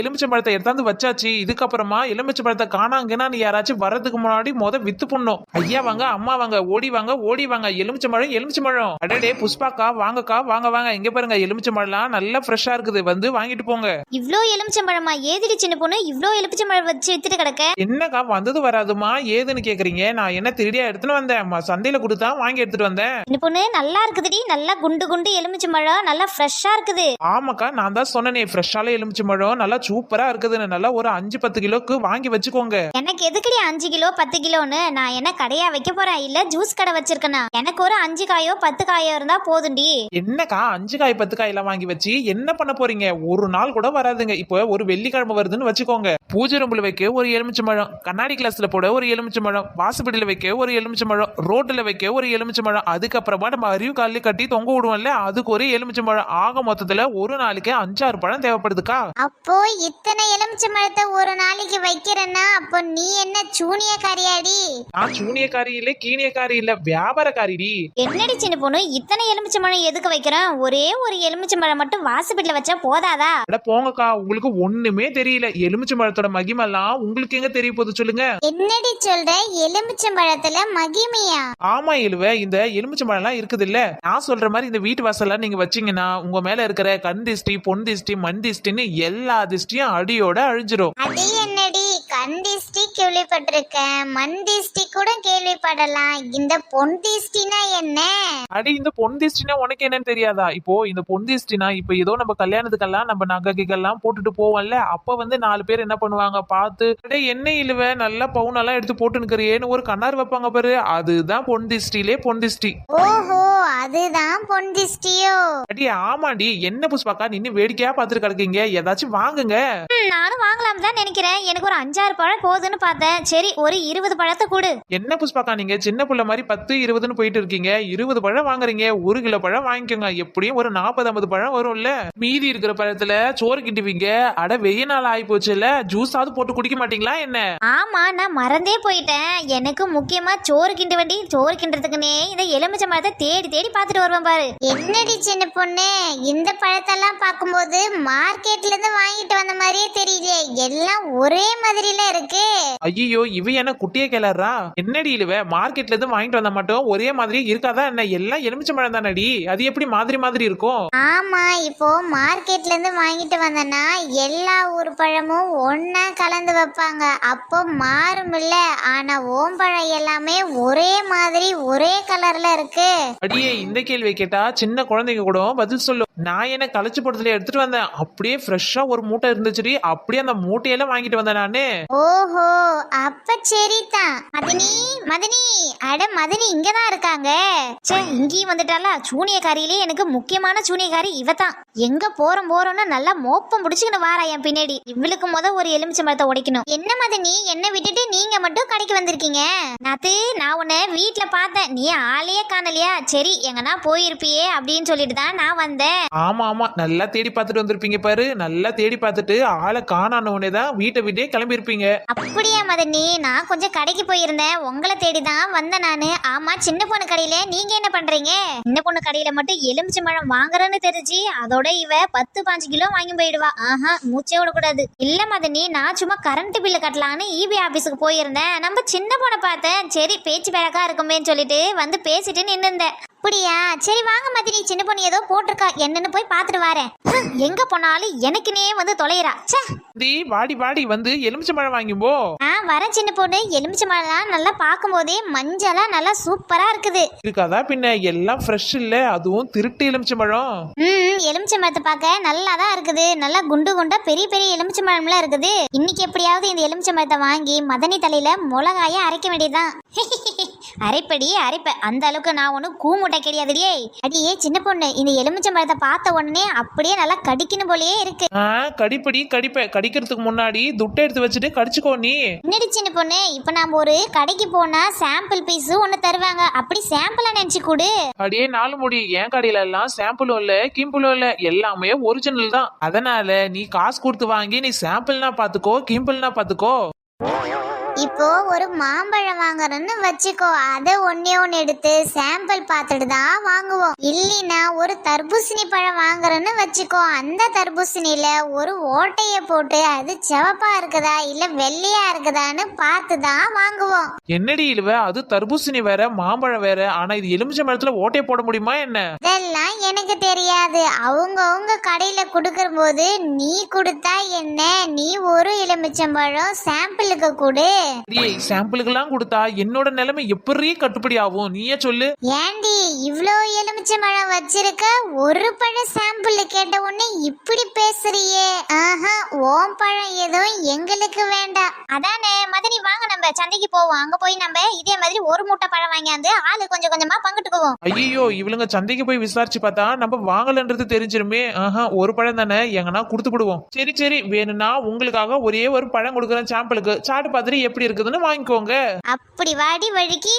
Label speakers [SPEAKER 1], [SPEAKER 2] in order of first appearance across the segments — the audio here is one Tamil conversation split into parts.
[SPEAKER 1] எலுமிச்சம்பழத்தை எடுத்தாந்து வச்சாச்சு இதுக்கப்புறமா எலுமிச்சம்பழத்தை காணாங்கன்னா நீ யாராச்சும் வர்றதுக்கு முன்னாடி முத வித்து பண்ணும் ஐயா வாங்க அம்மா வாங்க ஓடி வாங்க ஓடி வாங்க. எலுமிச்சம்பழம் எலுமிச்சம்பழம் அடடே புஷ்பாக்கா வாங்கக்கா வாங்க வாங்க. இங்க பாருங்க எலுமிச்சம்பழம்லாம் நல்லா ஃப்ரெஷ்ஷா இருக்குது. வந்து வாங்கிட்டு போங்க.
[SPEAKER 2] இவ்ளோ எலுமிச்சம்பழமா ஏதிரி சின்ன பொண்ணு? இவ்ளோ எலுமிச்சம்பழம் வச்சு வித்துட்டு கிடக்க?
[SPEAKER 1] என்னக்கா வந்தது வராதுமா? ஏதுன்னு கேக்குறீங்க? நான் என்ன திருடியா எடுத்துன்னு வந்தேன். சந்தையில கொடுத்தா வாங்கி எடுத்துட்டு வந்தேன்.
[SPEAKER 2] சின்ன பொண்ணு நல்லா இருக்குதுடி. நல்லா குண்டு குண்டு எலுமிச்சம்பழம் நல்லா ஃப்ரெஷ்ஷா இருக்குது.
[SPEAKER 1] ஆமாக்கா நான் தான் சொன்னேனே ஃப்ரெஷ்ஷால எலுமிச்சம்பழம் நல்லா சூப்பரா இருக்குதுன்னு நல்லா ஒரு அஞ்சு பத்து கிலோக்கு வாங்கி வச்சுக்கோங்க.
[SPEAKER 2] எனக்கு எதுக்குடி அஞ்சு கிலோ பத்து கிலோன்னு? நான் என்ன கடையா வைக்க போறேன்? இல்ல ஜூஸ் கடை வச்சிருக்கேனா? எனக்கு ஒரு அஞ்சு காயோ பத்து காயோ இருந்தா போதும்டி.
[SPEAKER 1] என்னக்கா அஞ்சு காய் பத்து காயெல்லாம் வாங்கி வச்சு என்ன பண்ண போறீங்க? ஒரு நாள் கூட வராதுங்க. இப்போ ஒரு வெள்ளிக்கிழமை வருதுன்னு வச்சுக்கோங்க. பூஜை ரூம்ல வைக்க ஒரு எலுமிச்சம்பழம் கண்ணாடி கிளாஸ்ல போட ஒரு எலுமிச்சம்பழம் வாசப்படியில வைக்க ஒரு எலுமிச்சம்பழம் ரோட்ல வைக்க ஒரு எலுமிச்சம்பழம் அதுக்கப்புறமா நம்ம அறிவு காலில் கட்டி தொங்க விடுவோம்ல அதுக்கு ஒரு எலுமிச்சம்பழம் ஆக மொத்தத்துல ஒரு நாளைக்கு அஞ்சாறு பழம் தேவைப்படுதுக்கா?
[SPEAKER 3] அப்போ இத்தனை எலுமிச்சம்பழத்தை ஒரு நாளைக்கு வைக்கிறேன்னா அப்போ நீ என்ன சூனியக்காரியாடி?
[SPEAKER 1] நான் சூனியக்காரி இல்ல கீனியக்காரி இல்ல வியாபாரக்காரிடி.
[SPEAKER 2] என்னடி சின்ன பொண்ணு இத்தனை எலுமிச்சம்பழம் எதுக்கு வைக்கிறேன் ஒரே ஒரு எலுமிச்சம்பழம் மட்டும் வாசப்படியில வச்சா போதாதா?
[SPEAKER 1] அட போங்கக்கா உங்களுக்கு ஒண்ணுமே தெரியல. எலுமிச்சம்பழத்தோட மகிமெல்லாம் உங்களுக்கு எங்க தெரிய போகுது சொல்லுங்க.
[SPEAKER 3] என்னடி சொல்ற? எலுமிச்சம்பழத்துல மகிமையா?
[SPEAKER 1] ஆமா இழுவ இந்த எலுமிச்சம்பழம்லாம் இருக்குது இல்ல நான் சொல்ற மாதிரி இந்த வீட்டு வாசல்ல நீங்க வச்சீங்கன்னா உங்க மேல இருக்கிற கண் திஷ்டி பொன் திஷ்டி மண் திஷ்டின்னு எல்லா திஷ்டியும் அடியோட அழிஞ்சிரும்.
[SPEAKER 3] என்னடி கண் திஷ்டி கேள்விப்பட்டிருக்கேன். மண் திஷ்டி கூட கேள்விப்படலாம். இந்த பொன் திஷ்டினா என்ன?
[SPEAKER 1] அடி இந்த பொன் திஷ்டினா உனக்கு என்னன்னு தெரியாதா? இப்போ இந்த பொன் திஷ்டினா இப்போ ஏதோ நம்ம கல்யாணத்துக்கெல்லாம் நம்ம நகைக்கெல்லாம் போட்டுட்டு போவோம்ல அப்ப வந்து நாலு பேர் என்ன பண்ணுவாங்க? பார்த்து அடே என்ன இழுவ நல்லா பவுனெல்லாம் எடுத்து போட்டு நிக்கிறியேன்னு ஒரு கண்ணார் வைப்பாங்க பாரு. அதுதான் பொன் திஷ்டிலே பொன் திஷ்டி.
[SPEAKER 3] ஓஹோ அதுதான் பொன் திஷ்டியோ?
[SPEAKER 1] அடி ஆமாடி என்ன புஷ்பாக்கா நின்னு வேடிக்கையா பார்த்துட்டு கிடக்கீங்க? ஏதாச்சும் வாங்குங்க.
[SPEAKER 2] நானும் வாங்கலாம் தான் நினைக்கிறேன். எனக்கு ஒரு அஞ்சாறு பழம் போதுன்னு பார்த்தேன். சரி ஒரு இருபது பழத்தை கொடு.
[SPEAKER 1] என்ன புஷ்பாக்கா நீங்க? சின்ன புள்ள மாதிரி பத்து இருபதுன்னு போயிட்டு இருக்கீங்க. இருபது பழம் வாங்குறீங்க. ஒரு கிலோ பழம் வாங்கிக்கோங்க. எப்படியும் ஒரு நாற்பது ஐம்பது பழம் வரும்ல. மீதி இருக்கிற பழத்துல சோறு கிண்டுவீங்க. அட வெய்ய நாள் ஆகி போச்சுல ஜூஸாவது போட்டு குடிக்க மாட்டீங்களா என்ன?
[SPEAKER 2] ஆமா நான் மறந்தே போயிட்டேன். எனக்கு முக்கியமா சோறு கிண்ட வேண்டி. சோறு கிண்டுறதுக்குனே இந்த எலுமிச்சம்பழத்தை தேடி தேடி பார்த்துட்டு வருவேன் பாரு.
[SPEAKER 3] என்னடி சின்ன பொண்ணு? இந்த பழத்தெல்லாம் பார்க்கும்போது மார்க்கெட்ல இருந்து வாங்கிட்டு வந்த மாதிரியே தெரியலையே. எல்லாம் ஒரே மாதிரில இருக்கு.
[SPEAKER 1] ஐயோ இவ என்ன குட்டியே கிளறா என்னடி இழுவ? மார்க்கெட்ல இருந்து வாங்கிட்டு வந்தா மட்டும் ஒரே மாதிரி இருக்காதா என்ன? எல்லாம் எலுமிச்சை பழம் தானடி? அது எப்படி மாதிரி மாதிரி இருக்கும்?
[SPEAKER 3] ஆமா இப்போ மார்க்கெட்ல இருந்து வாங்கிட்டு வந்தனா எல்லா ஊர் பழமும் ஒண்ணா கலந்து வைப்பாங்க. அப்போ மாறும்ல ஆனா ஓம்பழம் எல்லாமே ஒரே மாதிரி ஒரே கலர்ல இருக்கு.
[SPEAKER 1] அடியே இந்த கேள்வி கேட்டா சின்ன குழந்தைங்க கூட பதில் சொல்லும். நான் என்ன களைச்சு படத்துல எடுத்துட்டு வந்தேன். அப்படியே ஃப்ரெஷ்ஷா ஒரு மூட்டை இருந்துச்சுடி. அப்படியே அந்த மூட்டையெல்லாம் வாங்கிட்டு வந்தேன். நானு
[SPEAKER 3] ஓஹோ அப்ப சரிதான் மதினி மதினி. அட மதினி இங்கதான் இருக்காங்க.
[SPEAKER 2] ச்சே இங்கேயும் வந்துட்டாளா? சூனியக்காரியிலே எனக்கு முக்கியமான சூனியக்காரி இவ தான் எங்க போறோம் போறோம்னு நல்லா மோப்பம் முடிச்சுக்கின்னு வாரா என் பின்னாடி. இவளுக்கு முத ஒரு எலுமிச்சம்பழத்தை உடைக்கணும்
[SPEAKER 3] என்ன மதினி? என்ன விட்டுட்டு நீங்க மட்டும் கடைக்கு வந்திருக்கீங்க?
[SPEAKER 2] நாத்து நான் உன்னை வீட்ல பார்த்தேன். நீ ஆளையே காணலையா? சரி எங்கன்னா போயிருப்பியே அப்படின்னு சொல்லிட்டு தான் நான் வந்தேன்.
[SPEAKER 1] ஆமா ஆமா. நல்லா தேடி பார்த்துட்டு வந்திருப்பீங்க பாரு. நல்லா தேடி பார்த்துட்டு ஆளை காணான உடனே தான் வீட்டை விட்டே கிளம்பியிருப்பீங்க.
[SPEAKER 3] அப்படியா மதனி? நான் நான் கொஞ்சம் கடைக்கு போயிருந்தேன். உங்களை தேடி தான் வந்தேன் நானு. ஆமா சின்ன பொண்ணு கடையில நீங்க என்ன பண்றீங்க?
[SPEAKER 2] சின்ன பொண்ணு கடையில மட்டும் எலுமிச்சம்பழம் வாங்குறேன்னு தெரிஞ்சு அதோட இவ பத்து பாஞ்சு கிலோ வாங்கி போயிடுவா. ஆஹா மூச்சே விடக்கூடாது. இல்ல மதனி நான் சும்மா கரண்ட் பில்லு கட்டலான்னு இபி ஆபீஸுக்கு போயிருந்தேன். நம்ம சின்ன பொண்ணை பார்த்தேன். சரி பேச்சு பழக்கா இருக்குமேன்னு சொல்லிட்டு வந்து பேசிட்டு நின்று இருந்தேன்
[SPEAKER 3] அப்படியா? சரி வாங்க மதினி. சின்ன பொண்ணு ஏதோ போட்டிருக்கா. என்னன்னு போய் பார்த்துட்டு வரேன்.
[SPEAKER 2] எங்க போனாலும் எனக்குனே வந்து தொலைகிறா ச்சே.
[SPEAKER 1] தி வாடி வாடி வந்து எலுமிச்சம்பழம் வாங்கிப்போ.
[SPEAKER 3] நான் வரேன் சின்ன பொண்ணு. எலுமிச்சம்பழம்லாம் நல்லா பார்க்கும்போதே மஞ்சளா நல்லா சூப்பரா இருக்குது.
[SPEAKER 1] இருக்காதா பின்ன எல்லாம் ஃப்ரெஷ் இல்ல அதுவும் திருட்டு எலுமிச்சம்பழம்
[SPEAKER 3] ம் எலுமிச்சம்பழத்தை பார்க்க நல்லா தான் இருக்குது. நல்லா குண்டு குண்டா பெரிய பெரிய எலுமிச்சம்பழம்லாம் இருக்குது. இன்னைக்கு எப்படியாவது இந்த எலுமிச்சம்பழத்தை வாங்கி மதனி தலையில மிளகாய அரைக்க வேண்டியதுதான்.
[SPEAKER 2] அரைப்படி அரைப்ப. அந்த அளவுக்கு நான் ஒன்றும் கூமுட்டை கிடையாதுடியே.
[SPEAKER 3] அடியே சின்ன பொண்ணு. இந்த எலுமிச்சம்பழத்தை பார்த்த உடனே அப்படியே நல்லா கடிக்கணும் போலயே இருக்கு.
[SPEAKER 1] ஆ கடிப்படி கடிப்ப கடிக்கிறதுக்கு முன்னாடி துட்டை எடுத்து வச்சுட்டு கடிச்சுக்கோ நீ.
[SPEAKER 3] என்னடி சின்ன பொண்ணு? இப்போ நாம ஒரு கடைக்கு போனா சாம்பிள் பீஸ் ஒன்று தருவாங்க. அப்படி சாம்பிளா நினைச்சு கொடு.
[SPEAKER 1] அடியே நாலு முடி. என் கடையில எல்லாம் சாம்பிளும் இல்ல கிம்பிளும் இல்ல. எல்லாமே ஒரிஜினல் தான். அதனால நீ காசு கொடுத்து வாங்கி நீ சாம்பிள்னா பாத்துக்கோ கிம்பிள்னா பாத்துக்கோ.
[SPEAKER 3] இப்போ ஒரு மாம்பழம் வாங்குறோம்னு வச்சுக்கோ. அதை ஒன்னே ஒன்னு எடுத்து சாம்பிள் பார்த்துட்டு தான் வாங்குவோம். இல்லைன்னா ஒரு தர்பூசணி பழம் வாங்குறோம்னு வச்சுக்கோ. அந்த தர்பூசணியில ஒரு ஓட்டைய போட்டு அது சிவப்பா இருக்குதா இல்ல வெள்ளையா இருக்குதான்னு பார்த்து தான் வாங்குவோம்.
[SPEAKER 1] என்னடி இழுவ? அது தர்பூசணி வேற மாம்பழம் வேற. ஆனா இது எலுமிச்சை மரத்துல ஓட்டையை போட முடியுமா என்ன?
[SPEAKER 3] இதெல்லாம் எனக்கு தெரியாது. அவங்க அவங்க கடையில கொடுக்கற போது நீ கொடுத்தா என்ன? நீ ஒரு எலுமிச்சம்பழம் சாம்பிளுக்கு கொடு.
[SPEAKER 1] ஏய் சாம்பிளுக்கெல்லாம் கொடுத்தா என்னோட நிலைமை எப்படி கட்டுப்படி ஆகும் நீயே சொல்லு.
[SPEAKER 3] ஏண்டி இவ்ளோ மழை வச்சிருக்க ஒரு பழம் சாம்பிள் கேட்ட உடனே இப்படி பேசுறியே. ஆஹா ஓம் பழம் எதுவும் எங்களுக்கு வேண்டாம்.
[SPEAKER 2] அதானே மதனி வாங்க. நம்ம சந்தைக்கு போவோம். அங்க போய் நம்ம இதே மாதிரி ஒரு மூட்டை பழம் வாங்கியாந்து ஆளு கொஞ்சம் கொஞ்சமா பங்கிட்டுக்குவோம்
[SPEAKER 1] ஐயோ இவளுங்க சந்தைக்கு போய் விசாரிச்சு பார்த்தா நம்ம வாங்கலன்றது தெரிஞ்சிருமே. ஆஹா ஒரு பழம் தானே? எங்கன்னா கொடுத்து விடுவோம் சரி சரி வேணும்னா உங்களுக்காக ஒரே ஒரு பழம் கொடுக்குறேன் சாம்பிளுக்கு. சாப்பிட்டு பார்த்துட்டு எப்படி இருக்குதுன்னு வாங்கிக்கோங்க.
[SPEAKER 3] அப்படி வாடி வழுக்கி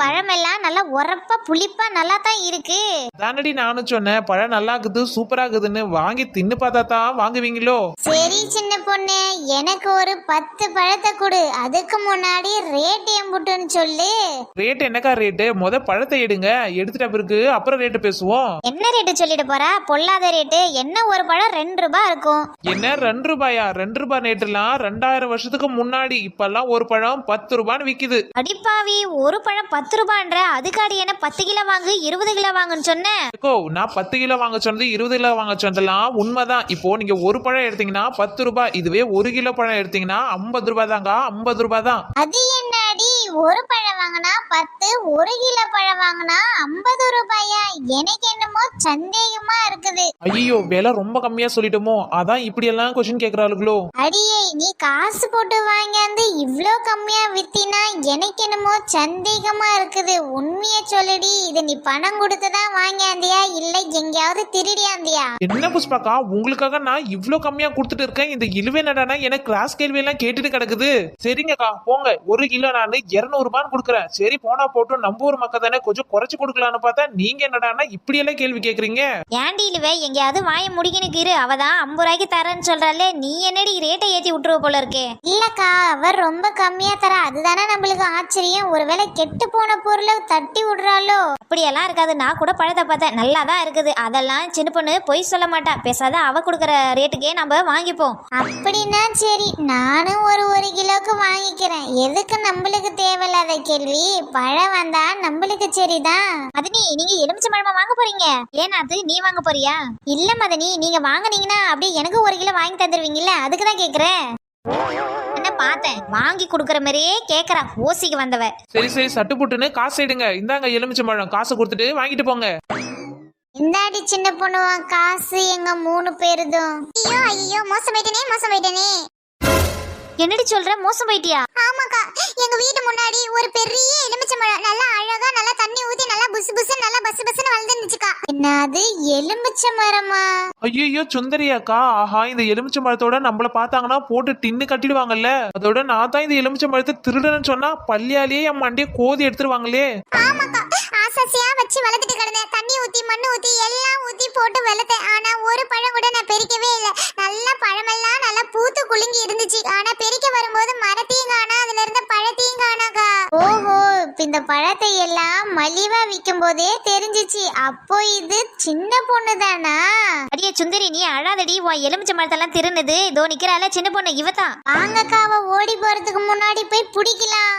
[SPEAKER 3] பழமெல்லாம் நல்லா உரப்பா புளிப்பா நல்லா தான் இருக்கு.
[SPEAKER 1] தானடி நானும் சொன்னேன் பழம் நல்லா இருக்குது சூப்பரா இருக்குதுன்னு வாங்கி தின்னு பார்த்தா தான் வாங்குவீங்களோ?
[SPEAKER 3] சரி சின்ன பொண்ணு எனக்கு ஒரு பத்து பழத்தை கொடு. அதுக்கு முன்னாடி ரேட் எம்புட்டுன்னு சொல்லு.
[SPEAKER 1] ரேட் என்னக்கா ரேட்டு முத பழத்தை எடுங்க எடுத்துட்ட பிறகு அப்புறம் ரேட்டு பேசுவோம்.
[SPEAKER 2] என்ன ரேட்டு சொல்லிட்டு போறா? பொல்லாத ரேட்டு என்ன ஒரு பழம் ரெண்டு ரூபாய் இருக்கும்.
[SPEAKER 1] என்ன ரெண்டு ரூபாயா? ரெண்டு ரூபாய் ரேட்டுலாம் ரெண்டாயிரம் வருஷத்துக்கு முன்னாடி இப்பெல்லாம் ஒரு பழம் பத்து ரூபான்னு விக்குது.
[SPEAKER 2] அடிப்பாவி ஒரு பழம் பத்து ரூபான்ற அதுக்காடி என்ன பத்து கிலோ வாங்கு இருபது கிலோ வாங்குன்னு சொன்னேன்
[SPEAKER 1] அக்கோ நான் பத்து கிலோ வாங்க சொன்னது இருபது கிலோ வாங்க சொன்னதெல்லாம் உண்மைதான். இப்போ நீங்க ஒரு பழம் எடுத்தீங்கன்னா பத்து ரூபாய் இதுவே ஒரு கிலோ பழம் எடுத்தீங்கன்னா ஐம்பது ரூபாய் தாங்க ஐம்பது ரூபாய் தான்.
[SPEAKER 3] அது என்னடி ஒரு பழம் வாங்கினா பத்து ஒரு கிலோ பழம் வாங்கினா ஐம்பது ரூபாயா? எனக்கு என்னமோ சந்தேகமா இருக்குது.
[SPEAKER 1] ஐயோ விலை ரொம்ப கம்மியா சொல்லிட்டோமோ? அதான் இப்படி எல்லாம் கொஸ்டின் கேக்குறாளுங்களோ
[SPEAKER 3] அடியே நீ காசு போட்டு வாங்கியாந்து இவ்ளோ கம்மியா வித்தினா எனக்கு என்னமோ சந்தேகமா இருக்குது. உண்மைய சொல்லுடி இது நீ பணம் கொடுத்து தான் வாங்கியாந்தியா? இல்ல எங்கேயாவது திருடியாந்தியா
[SPEAKER 1] என்ன புஷ்பாக்கா உங்களுக்காக நான் இவ்ளோ கம்மியா கொடுத்துட்டு இருக்கேன். இந்த இழுவே நடனா எனக்கு கிளாஸ் கேள்வி எல்லாம் கேட்டுட்டு கிடக்குது. சரிங்கக்கா போங்க. ஒரு கிலோ நான் இருநூறு ரூபான்னு கொடுக்குறேன். சரி போனா போட்டும். நம்ம ஊர் மக்கள் தானே கொஞ்சம் குறைச்சு கொடுக்கலான்னு பார்த்தா நீங்க என்னடான்னா இப்படி எல்லாம் கேள்வி கேக்குறீங்க?
[SPEAKER 2] ஏன்டி இழுவே? எங்கேயாவது வாய முடிக்கணுக்கு இரு அவ தான் ஐம்பது ரூபாய்க்கு தரேன்னு சொல்றாளே. நீ என்னடி ரேட்டை ஏத்தி விட்டுருவ போல இருக்கே?
[SPEAKER 3] இல்லக்கா அவர் ரொம்ப கம்மியா தர. அதுதானே நம்மளுக்கு ஆச்சரியம். ஒருவேளை கெட்டு போன பொருளை தட்டி விடுறாளோ?
[SPEAKER 2] அப்படியெல்லாம் இருக்காது. நான் கூட பழத்தை பார்த்தேன். நல்லா தான் இருக்குது. அதெல்லாம் சின்ன பொண்ணு பொய் சொல்ல மாட்டா. பேசாத அவ கொடுக்குற ரேட்டுக்கே நம்ம வாங்கிப்போம்.
[SPEAKER 3] அப்படின்னா சரி நானும் ஒரு ஒரு கிலோக்கு வாங்கிக்கிறேன். எதுக்கு நம்மளுக்கு தேவையில்லாத கேள்வி? பழம் வந்தா நம்மளுக்கு சரிதான்.
[SPEAKER 2] மதனி நீங்க எலுமிச்சை பழமா வாங்க போறீங்க? ஏன்னா அது நீ வாங்க போறியா? இல்ல மதனி நீங்க வாங்குனீங்கன்னா அப்படியே எனக்கு ஒரு கிலோ வாங்கி தந்துருவீங்கல்ல அதுக்கு தான் கேக்குறேன். என்ன பார்த்தேன்? வாங்கி கொடுக்குற மாதிரியே கேக்குறா ஓசிக்கு வந்தவ.
[SPEAKER 1] சரி சரி சட்டு புட்டுன்னு காசு எடுங்க. இந்தாங்க எலுமிச்சம்பழம் காசு கொடுத்துட்டு வாங்கிட்டு போங்க.
[SPEAKER 3] இந்தாடி சின்ன பொண்ணு உன் காசு எங்க மூணு பேருதும். ஐயோ ஐயோ மோசம் போயிட்டனே மோசம் போயிட்டனே.
[SPEAKER 2] என்னடி சொல்ற? மோசம் போயிட்டியா?
[SPEAKER 3] ஆமாக்கா எங்க வீட்டு முன்னாடி ஒரு பெரிய எலுமிச்சம்பழம் நல்லா அழகா நல்லா தண்ணி ஊத்தி நல்லா புசு புசு நல்லா பசு பசுன்னு வளர்ந்துருந்துச்சுக்கா. என்னது எலுமிச்சை மரமா
[SPEAKER 1] ஐயோ சுந்தரியாக்கா ஆஹா இந்த எலுமிச்சை மரத்தோட நம்மள பார்த்தாங்கன்னா போட்டு டின்னு கட்டிடுவாங்கல்ல? அதோட நான் தான் இந்த எலுமிச்சை மரத்தை திருடன்னு சொன்னா பள்ளியாலேயே என் மண்டையை கோதி எடுத்துருவாங்களே.
[SPEAKER 3] ஆமாக்கா ஆசாசியா வச்சு வளர்த்துட்டு கிடந்தேன். தண்ணி ஊத்தி மண்ணு ஊத்தி எல்லாம் ஊத்தி போட்டு வளர்த்தேன். ஆனா ஒரு பழம் கூட நான் பெரிக்கவே இல்லை. நல்ல பழமெல்லாம் நல்லா பூத்து குலுங்கி இருந்துச்சு. ஆனா பெரிக்க வரும்போது மரத்தையும் காணா அதுல இருந்த பழத்தையும் காணாக்கா. ஓஹோ இப்ப இந்த பழத்தை எல்லாம் மலிவா விற்கும் போதே தெரிஞ்சிச்சு. அப்போ இது சின்ன பொண்ணு தானா
[SPEAKER 2] அடியே சுந்தரி நீ அழாதடி. உன் எலுமிச்சை மரத்தெல்லாம் திருநது இதோ நிக்கிறால சின்ன பொண்ணு இவதான்.
[SPEAKER 3] வாங்கக்கா அவ ஓடி போறதுக்கு முன்னாடி போய் பிடிக்கலாம்.